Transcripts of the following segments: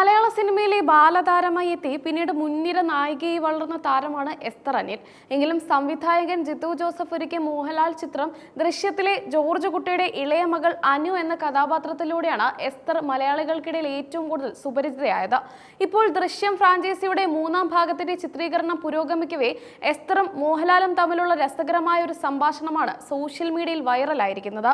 മലയാള സിനിമയിലെ ബാലതാരമായി എത്തി. പിന്നീട് മുൻനിര നായികയായി വളർന്ന താരമാണ് എസ്തർ അനിൽ. എങ്കിലും സംവിധായകൻ ജിത്തു ജോസഫ് ഒരുക്കിയ മോഹൻലാൽ ചിത്രം ദൃശ്യത്തിലെ ജോർജ് കുട്ടിയുടെ ഇളയ മകൾ അനു എന്ന കഥാപാത്രത്തിലൂടെയാണ് എസ്തർ മലയാളികൾക്കിടയിൽ ഏറ്റവും കൂടുതൽ സുപരിചിതയായത്. ഇപ്പോൾ ദൃശ്യം ഫ്രാഞ്ചൈസിയുടെ മൂന്നാം ഭാഗത്തിന്റെ ചിത്രീകരണം പുരോഗമിക്കവേ എസ്തറും മോഹൻലാലും തമ്മിലുള്ള രസകരമായ ഒരു സംഭാഷണമാണ് സോഷ്യൽ മീഡിയയിൽ വൈറലായിരിക്കുന്നത്.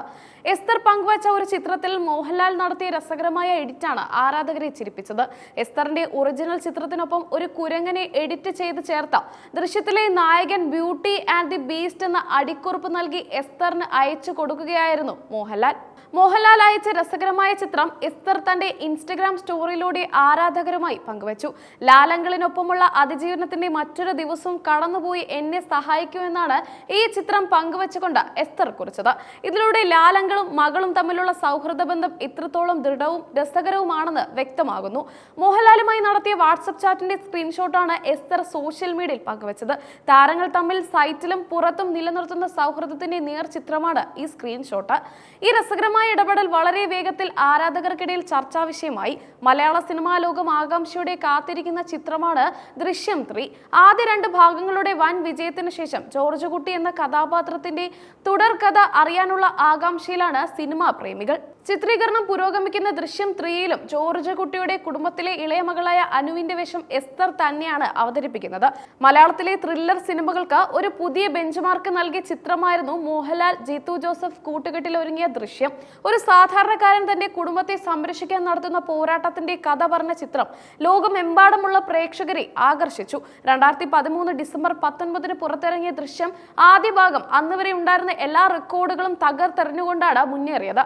എസ്തർ പങ്കുവച്ച ഒരു ചിത്രത്തിൽ മോഹൻലാൽ നടത്തിയ രസകരമായ എഡിറ്റാണ് ആരാധകരെ ചിരിപ്പിച്ചത്. എസ്തറിന്റെ ഒറിജിനൽ ചിത്രത്തിനൊപ്പം ഒരു കുരങ്ങനെ എഡിറ്റ് ചെയ്ത് ചേർത്ത. ദൃശ്യത്തിലെ നായകൻ ബ്യൂട്ടി ആൻഡ് ദി ബീസ്റ്റ് എന്ന അടിക്കുറിപ്പ് നൽകി എസ്തറിന് അയച്ചു കൊടുക്കുകയായിരുന്നു മോഹൻലാൽ. മോഹൻലാൽ അയച്ച രസകരമായ ചിത്രം എസ്തർ തന്റെ ഇൻസ്റ്റഗ്രാം സ്റ്റോറിയിലൂടെ ആരാധകരുമായി പങ്കുവച്ചു. ലാലങ്ങളിനൊപ്പമുള്ള അതിജീവനത്തിന്റെ മറ്റൊരു ദിവസവും കടന്നുപോയി എന്നെ സഹായിക്കൂ എന്നാണ് ഈ ചിത്രം പങ്കുവച്ചുകൊണ്ട് എസ്തർ കുറിച്ചത്. ഇതിലൂടെ ലാലങ്കളും മകളും തമ്മിലുള്ള സൗഹൃദ ബന്ധം ഇത്രത്തോളം ദൃഢവും രസകരവുമാണെന്ന് വ്യക്തമാകുന്നു. മോഹൻലാലുമായി നടത്തിയ വാട്സപ്പ് ചാറ്റിന്റെ സ്ക്രീൻഷോട്ടാണ് എസ്തർ സോഷ്യൽ മീഡിയയിൽ പങ്കുവച്ചത്. താരങ്ങൾ തമ്മിൽ സൈറ്റിലും പുറത്തും നിലനിർത്തുന്ന സൗഹൃദത്തിന്റെ നേർചിത്രമാണ് ഈ സ്ക്രീൻഷോട്ട്. ഈ രസകരമായ ഇടപെടൽ വളരെ വേഗത്തിൽ ആരാധകർക്കിടയിൽ ചർച്ചാ വിഷയമായി. മലയാള സിനിമാ ലോകം ആകാംക്ഷയോടെ കാത്തിരിക്കുന്ന ചിത്രമാണ് ദൃശ്യം ത്രീ. ആദ്യ രണ്ട് ഭാഗങ്ങളുടെ വൻ വിജയത്തിന് ശേഷം ജോർജ് കുട്ടി എന്ന കഥാപാത്രത്തിന്റെ തുടർകഥ അറിയാനുള്ള ആകാംക്ഷയിലാണ് സിനിമാ പ്രേമികൾ. ചിത്രീകരണം പുരോഗമിക്കുന്ന ദൃശ്യം ത്രീയിലും ജോർജ് കുട്ടിയുടെ കുടുംബത്തിലെ ഇളയ മകളായ അനുവിന്റെ വേഷം എസ്തർ തന്നെയാണ് അവതരിപ്പിക്കുന്നത്. മലയാളത്തിലെ ത്രില്ലർ സിനിമകൾക്ക് ഒരു പുതിയ ബെഞ്ച് മാർക്ക് നൽകിയ ചിത്രമായിരുന്നു മോഹൻലാൽ ജീത്തു ജോസഫ് കൂട്ടുകെട്ടിൽ ഒരുങ്ങിയ ദൃശ്യം. ഒരു സാധാരണക്കാരൻ തന്റെ കുടുംബത്തെ സംരക്ഷിക്കാൻ നടത്തുന്ന പോരാട്ടത്തിന്റെ കഥ പറഞ്ഞ ചിത്രം ലോകമെമ്പാടുമുള്ള പ്രേക്ഷകരെ ആകർഷിച്ചു. രണ്ടായിരത്തി പതിമൂന്ന് ഡിസംബർ പത്തൊൻപതിന് പുറത്തിറങ്ങിയ ദൃശ്യം ആദ്യ ഭാഗം അന്ന് വരെ ഉണ്ടായിരുന്ന എല്ലാ റെക്കോർഡുകളും തകർത്തെറിഞ്ഞുകൊണ്ടാണ് മുന്നേറിയത്.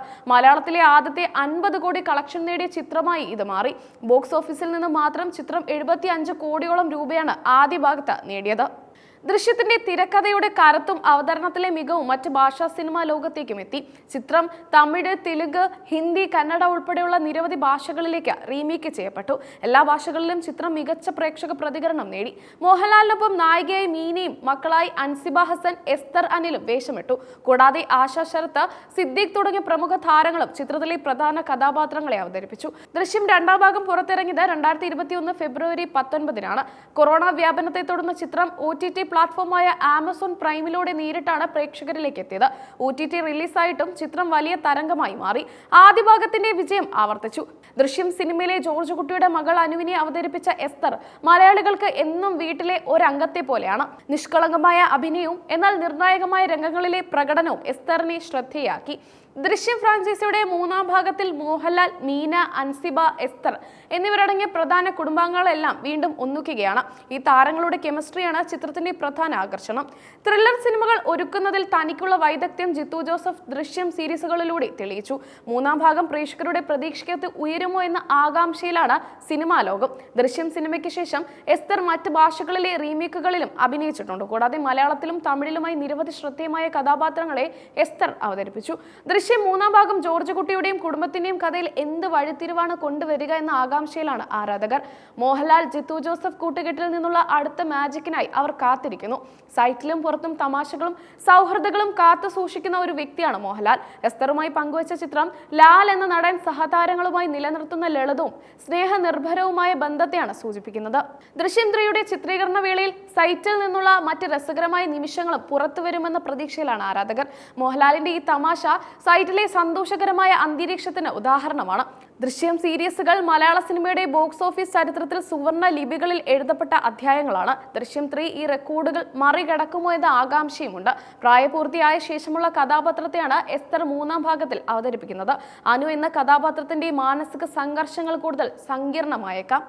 മലയാളത്തിലെ ആദ്യത്തെ അൻപത് കോടി കളക്ഷൻ നേടിയ ചിത്രമായി ഇത് മാറി. ബോക്സ് ഓഫീസിൽ നിന്ന് മാത്രം ചിത്രം എഴുപത്തി അഞ്ച് കോടിയോളം രൂപയാണ് ആദ്യ ഭാഗത്ത് നേടിയത്. ദൃശ്യത്തിന്റെ തിരക്കഥയുടെ കരത്തും അവതരണത്തിലെ മികവും മറ്റ് ഭാഷാ സിനിമാ ലോകത്തേക്കും എത്തി. ചിത്രം തമിഴ് തെലുങ്ക് ഹിന്ദി കന്നഡ ഉൾപ്പെടെയുള്ള നിരവധി ഭാഷകളിലേക്ക് റീമേക്ക് ചെയ്യപ്പെട്ടു. എല്ലാ ഭാഷകളിലും ചിത്രം മികച്ച പ്രേക്ഷക പ്രതികരണം നേടി. മോഹൻലാലിനൊപ്പം നായികയായി മീനയും മക്കളായി അൻസിബ ഹസൻ എസ്തർ അനിലും വേഷമിട്ടു. കൂടാതെ ആശാ ശരത്ത് സിദ്ദീഖ് തുടങ്ങിയ പ്രമുഖ താരങ്ങളും ചിത്രത്തിലെ പ്രധാന കഥാപാത്രങ്ങളെ അവതരിപ്പിച്ചു. ദൃശ്യം രണ്ടാം ഭാഗം പുറത്തിറങ്ങിയത് രണ്ടായിരത്തി ഇരുപത്തിയൊന്ന് ഫെബ്രുവരി പത്തൊൻപതിനാണ്. കൊറോണ വ്യാപനത്തെ തുടർന്ന് ചിത്രം ഒ ടി ടി പ്ലാറ്റ്ഫോമായ ആമസോൺ പ്രൈമിലൂടെ നേരിട്ടാണ് പ്രേക്ഷകരിലേക്ക് എത്തിയത്. ഒ ടി ടി റിലീസായിട്ടും ചിത്രം വലിയ തരംഗമായി മാറി. ആദ്യ ഭാഗത്തിന്റെ വിജയം ആവർത്തിച്ചു. ദൃശ്യം സിനിമയിലെ ജോർജ് കുട്ടിയുടെ മകൾ അനുവിനെ അവതരിപ്പിച്ച എസ്തർ മലയാളികൾക്ക് എന്നും വീട്ടിലെ ഒരംഗത്തെ പോലെയാണ്. നിഷ്കളങ്കമായ അഭിനയവും എന്നാൽ നിർണായകമായ രംഗങ്ങളിലെ പ്രകടനവും എസ്തറിനെ ശ്രദ്ധേയാക്കി. ദൃശ്യം ഫ്രാഞ്ചൈസിയുടെ മൂന്നാം ഭാഗത്തിൽ മോഹൻലാൽ മീന അൻസിബ എസ്തർ എന്നിവരടങ്ങിയ പ്രധാന കുടുംബാംഗങ്ങളെല്ലാം വീണ്ടും ഒന്നുക്കുകയാണ് ഈ താരങ്ങളുടെ കെമിസ്ട്രിയാണ് ചിത്രത്തിന്റെ പ്രധാന ആകർഷണം. ത്രില്ലർ സിനിമകൾ ഒരുക്കുന്നതിൽ തനിക്കുള്ള വൈദഗ്ധ്യം ജിത്തു ജോസഫ് ദൃശ്യം സീരീസുകളിലൂടെ തെളിയിച്ചു. മൂന്നാം ഭാഗം പ്രേക്ഷകരുടെ പ്രതീക്ഷയ്ക്കകത്ത് ഉയരുമോ എന്ന ആകാംക്ഷയിലാണ് സിനിമാ ലോകം. ദൃശ്യം സിനിമയ്ക്ക് ശേഷം എസ്തർ മറ്റ് ഭാഷകളിലെ റീമേക്കുകളിലും അഭിനയിച്ചിട്ടുണ്ട്. കൂടാതെ മലയാളത്തിലും തമിഴിലുമായി നിരവധി ശ്രദ്ധേയമായ കഥാപാത്രങ്ങളെ എസ്തർ അവതരിപ്പിച്ചു. ദൃശ്യം മൂന്നാം ഭാഗം ജോർജ് കുട്ടിയുടെയും കുടുംബത്തിന്റെയും കഥയിൽ എന്ത് വഴിത്തിരിവാണ് കൊണ്ടുവരിക എന്ന ആകാംക്ഷയിലാണ് ആരാധകർ. മോഹൻലാൽ ജിത്തു ജോസഫ് കൂട്ടുകെട്ടിൽ നിന്നുള്ള അടുത്ത മാജിക്കിനായി അവർ കാത്തിരിക്കുന്നു. സൈറ്റിലും പുറത്തും തമാശകളും സൗഹൃദങ്ങളും കാത്തു സൂക്ഷിക്കുന്ന ഒരു വ്യക്തിയാണ് മോഹൻലാൽ. എസ്തറുമായി പങ്കുവച്ച ചിത്രം ലാൽ എന്ന നടൻ സഹതാരങ്ങളുമായി നിലനിർത്തുന്ന ലളിതവും സ്നേഹനിർഭരവുമായ ബന്ധത്തെയാണ് സൂചിപ്പിക്കുന്നത്. ദൃശ്യം ത്രീയുടെ ചിത്രീകരണ വേളയിൽ സൈറ്റിൽ നിന്നുള്ള മറ്റ് രസകരമായ നിമിഷങ്ങളും പുറത്തു വരുമെന്ന പ്രതീക്ഷയിലാണ് ആരാധകർ. മോഹൻലാലിന്റെ ഈ തമാശ സൈറ്റിലെ സന്തോഷകരമായ അന്തരീക്ഷത്തിന് ഉദാഹരണമാണ്. ദൃശ്യം സീരീസുകൾ മലയാള സിനിമയുടെ ബോക്സ് ഓഫീസ് ചരിത്രത്തിൽ സുവർണ ലിപികളിൽ എഴുതപ്പെട്ട അധ്യായങ്ങളാണ്. ദൃശ്യം ത്രീ ഈ റെക്കോർഡുകൾ മറികടക്കുമോ എന്ന ആകാംക്ഷയുമുണ്ട്. പ്രായപൂർത്തിയായ ശേഷമുള്ള കഥാപാത്രത്തെയാണ് എസ്തർ മൂന്നാം ഭാഗത്തിൽ അവതരിപ്പിക്കുന്നത്. അനു എന്ന കഥാപാത്രത്തിന്റെ മാനസിക സംഘർഷങ്ങൾ കൂടുതൽ സങ്കീർണമായേക്കാം.